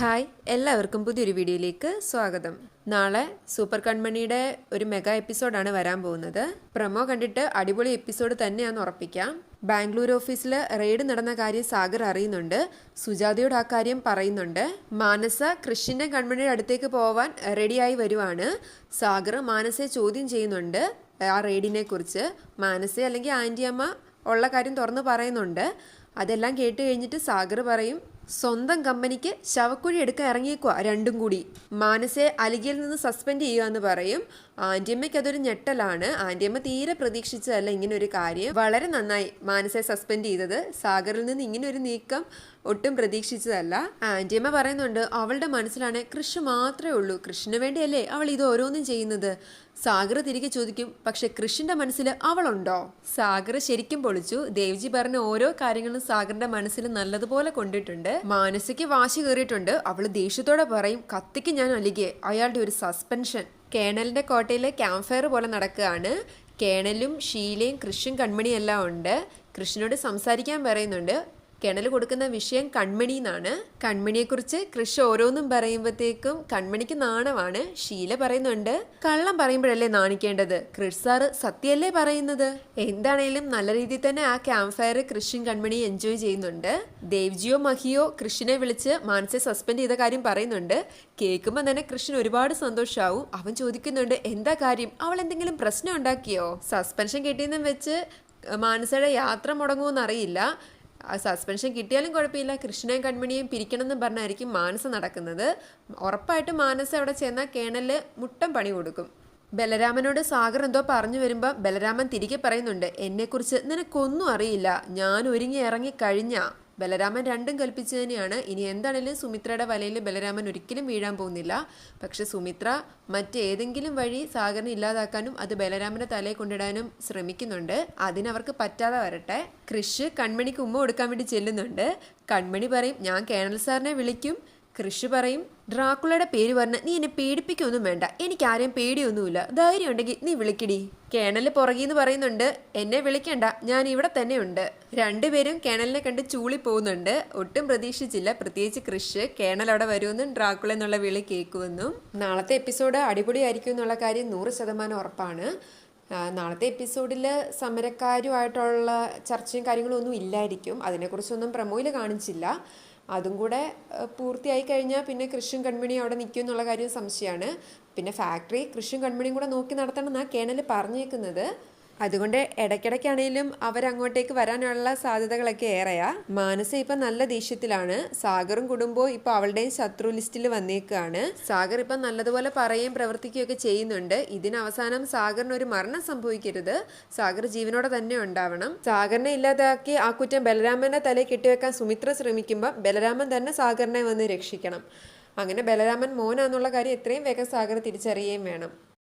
Hi എല്ലാവർക്കും പുതിയൊരു വീഡിയോയിലേക്ക് സ്വാഗതം. നാളെ സൂപ്പർ കൺമണിയുടെ ഒരു മെഗാ എപ്പിസോഡാണ് വരാൻ പോകുന്നത്. പ്രമോ കണ്ടിട്ട് അടിപൊളി എപ്പിസോഡ് തന്നെയാണെന്ന് ഉറപ്പിക്കാം. ബാംഗ്ലൂർ ഓഫീസിൽ റെയ്ഡ് നടന്ന കാര്യം സാഗർ അറിയുന്നുണ്ട്. സുജാതയോട് ആ കാര്യം പറയുന്നുണ്ട്. മാനസ കൃഷിന്റെ കൺമണിയുടെ അടുത്തേക്ക് പോവാൻ റെഡിയായി വരുവാണ്. സാഗർ മാനസയെ ചോദ്യം ചെയ്യുന്നുണ്ട് ആ റെയ്ഡിനെ കുറിച്ച്. മാനസ അല്ലെങ്കിൽ ആന്റി അമ്മ ഉള്ള കാര്യം തുറന്ന് പറയുന്നുണ്ട്. അതെല്ലാം കേട്ട് കഴിഞ്ഞിട്ട് സാഗർ പറയും സ്വന്തം കമ്പനിക്ക് ശവക്കുഴി എടുക്കാൻ ഇറങ്ങിയേക്കുക രണ്ടും കൂടി. മാനസെ അലികയിൽ നിന്ന് സസ്പെൻഡ് ചെയ്യുക എന്ന് പറയും. ആന്റിയമ്മയ്ക്ക് അതൊരു ഞെട്ടലാണ്. ആന്റിയമ്മ തീരെ പ്രതീക്ഷിച്ചതല്ല ഇങ്ങനെ ഒരു കാര്യം. വളരെ നന്നായി മാനസെ സസ്പെൻഡ് ചെയ്തത്. സാഗറിൽ നിന്ന് ഇങ്ങനെ ഒരു നീക്കം ഒട്ടും പ്രതീക്ഷിച്ചതല്ല. ആന്റിയമ്മ പറയുന്നുണ്ട് അവളുടെ മനസ്സിലാണ് കൃഷ് മാത്രമേ ഉള്ളൂ. കൃഷിന് വേണ്ടിയല്ലേ അവൾ ഇത് ഓരോന്നും ചെയ്യുന്നത്? സാഗർ തിരികെ ചോദിക്കും പക്ഷെ കൃഷിന്റെ മനസ്സിൽ അവളുണ്ടോ? സാഗർ ശരിക്കും പൊളിച്ചു. ദേവ്ജി പറഞ്ഞ ഓരോ കാര്യങ്ങളും സാഗറിന്റെ മനസ്സിൽ നല്ലതുപോലെ കൊണ്ടിട്ടുണ്ട്. മാനസിക്ക് വാശി കയറിയിട്ടുണ്ട്. അവൾ ദേഷ്യത്തോടെ പറയും കത്തിക്ക് ഞാൻ അലികെ അയാളുടെ ഒരു സസ്പെൻഷൻ കേണലിന്റെ കോട്ടയിലെ ക്യാമ്പ് ഫയർ പോലെ നടക്കുകയാണ്. കേണലും ഷീലയും കൃഷും കൺമണിയെല്ലാം ഉണ്ട്. കൃഷ്ണനോട് സംസാരിക്കാൻ പറയുന്നുണ്ട്. കിണൽ കൊടുക്കുന്ന വിഷയം കൺമണി എന്നാണ്. കൺമണിയെക്കുറിച്ച് കൃഷി ഓരോന്നും പറയുമ്പോഴത്തേക്കും കൺമണിക്ക് നാണമാണ്. ഷീല പറയുന്നുണ്ട്. കള്ളം പറയുമ്പോഴല്ലേ നാണിക്കേണ്ടത്? കൃഷ് സാറ് സത്യല്ലേ പറയുന്നത്? എന്താണേലും നല്ല രീതിയിൽ തന്നെ ആ ക്യാമ്പ് ഫയർ കൃഷിയും കൺമണിയും എൻജോയ് ചെയ്യുന്നുണ്ട്. ദേവ്ജിയോ മഹിയോ കൃഷിനെ വിളിച്ച് മാനസെ സസ്പെൻഡ് ചെയ്ത കാര്യം പറയുന്നുണ്ട്. കേൾക്കുമ്പോൾ തന്നെ കൃഷ്ണൻ ഒരുപാട് സന്തോഷമാവും അവൻ ചോദിക്കുന്നുണ്ട് എന്താ കാര്യം? അവൾ എന്തെങ്കിലും പ്രശ്നം ഉണ്ടാക്കിയോ? സസ്പെൻഷൻ കിട്ടിയെന്നും വെച്ച് മാനസയുടെ യാത്ര മുടങ്ങുമെന്നറിയില്ല ആ സസ്പെൻഷൻ കിട്ടിയാലും കുഴപ്പമില്ല. കൃഷ്ണനെയും കൺമണിയും പിരിക്കണമെന്ന് പറഞ്ഞായിരിക്കും മാനസ നടക്കുന്നത്. ഉറപ്പായിട്ട് മാനസ അവിടെ ചെന്നാൽ കേണലിൽ മുട്ടം പണി കൊടുക്കും. ബലരാമനോട് സാഗർ എന്തോ പറഞ്ഞു വരുമ്പോൾ ബലരാമൻ തിരികെ പറയുന്നുണ്ട് എന്നെക്കുറിച്ച് നിനക്കൊന്നും അറിയില്ല. ഞാൻ ഒരുങ്ങി ഇറങ്ങി കഴിഞ്ഞ ബലരാമൻ രണ്ടും കൽപ്പിച്ചു തന്നെയാണ്. ഇനി എന്താണെങ്കിലും സുമിത്രയുടെ വലയിൽ ബലരാമൻ ഒരിക്കലും വീഴാൻ പോകുന്നില്ല. പക്ഷെ സുമിത്ര മറ്റേതെങ്കിലും വഴി സാഗറിനെ ഇല്ലാതാക്കാനും അത് ബലരാമന്റെ തലയിൽ കൊണ്ടിടാനും ശ്രമിക്കുന്നുണ്ട്. അതിനവർക്ക് പറ്റാതെ വരട്ടെ. കൃഷ് കൺമണിക്ക് ഉമ്മ കൊടുക്കാൻ വേണ്ടി ചെല്ലുന്നുണ്ട്. കൺമണി പറയും ഞാൻ കേണൽ സാറിനെ വിളിക്കും. കൃഷ് പറയും ഡ്രാക്കുളയുടെ പേര് പറഞ്ഞ് നീ എന്നെ പേടിപ്പിക്കൊന്നും വേണ്ട. എനിക്ക് ആരെയും പേടിയൊന്നുമില്ല. ധൈര്യം ഉണ്ടെങ്കിൽ നീ വിളിക്കടി. കേണൽ പുറകീന്ന് പറയുന്നുണ്ട് എന്നെ വിളിക്കണ്ട ഞാൻ ഇവിടെ തന്നെ ഉണ്ട് രണ്ടുപേരും കേണലിനെ കണ്ട് ചൂളി പോകുന്നുണ്ട്. ഒട്ടും പ്രതീക്ഷിച്ചില്ല. പ്രത്യേകിച്ച് കൃഷ് കേണൽ അവിടെ വരുമെന്നും ഡ്രാക്കുള എന്നുള്ള വിളി കേൾക്കുമെന്നും. നാളത്തെ എപ്പിസോഡ് അടിപൊളി ആയിരിക്കും എന്നുള്ള കാര്യം നൂറ് ശതമാനം ഉറപ്പാണ്. നാളത്തെ എപ്പിസോഡിൽ സമരക്കാരുമായിട്ടുള്ള ചർച്ചയും കാര്യങ്ങളും ഒന്നും ഇല്ലായിരിക്കും. അതിനെക്കുറിച്ചൊന്നും പ്രമോയിൽ കാണിച്ചില്ല. അതും കൂടെ പൂർത്തിയായി കഴിഞ്ഞാൽ പിന്നെ കൃഷിയും കൺമണിയും അവിടെ നിൽക്കും എന്നുള്ള കാര്യം സംശയമാണ് പിന്നെ ഫാക്ടറി കൃഷിയും കൺമണിയും കൂടെ നോക്കി നടത്തണം എന്നാണ് കേണൽ പറഞ്ഞേക്കുന്നത്. അതുകൊണ്ട് ഇടയ്ക്കിടയ്ക്കാണേലും അവരങ്ങോട്ടേക്ക് വരാനുള്ള സാധ്യതകളൊക്കെ ഏറെയാ. മാനസ ഇപ്പൊ നല്ല ദേഷ്യത്തിലാണ്. സാഗറും കുടുംബവും ഇപ്പൊ അവളുടെയും ശത്രു ലിസ്റ്റിൽ വന്നേക്കാണ്. സാഗർ ഇപ്പൊ നല്ലതുപോലെ പറയുകയും പ്രവർത്തിക്കുകയൊക്കെ ചെയ്യുന്നുണ്ട്. ഇതിനവസാനം സാഗറിന് ഒരു മരണം സംഭവിക്കരുത്. സാഗർ ജീവനോടെ തന്നെ ഉണ്ടാവണം. സാഗറിനെ ഇല്ലാതാക്കി ആ കുറ്റം ബലരാമന്റെ തലയിൽ കെട്ടിവെക്കാൻ സുമിത്ര ശ്രമിക്കുമ്പോൾ ബലരാമൻ തന്നെ സാഗറിനെ വന്ന് രക്ഷിക്കണം. അങ്ങനെ ബലരാമൻ മോനാന്നുള്ള കാര്യം എത്രയും വേഗം സാഗർ തിരിച്ചറിയുകയും വേണം.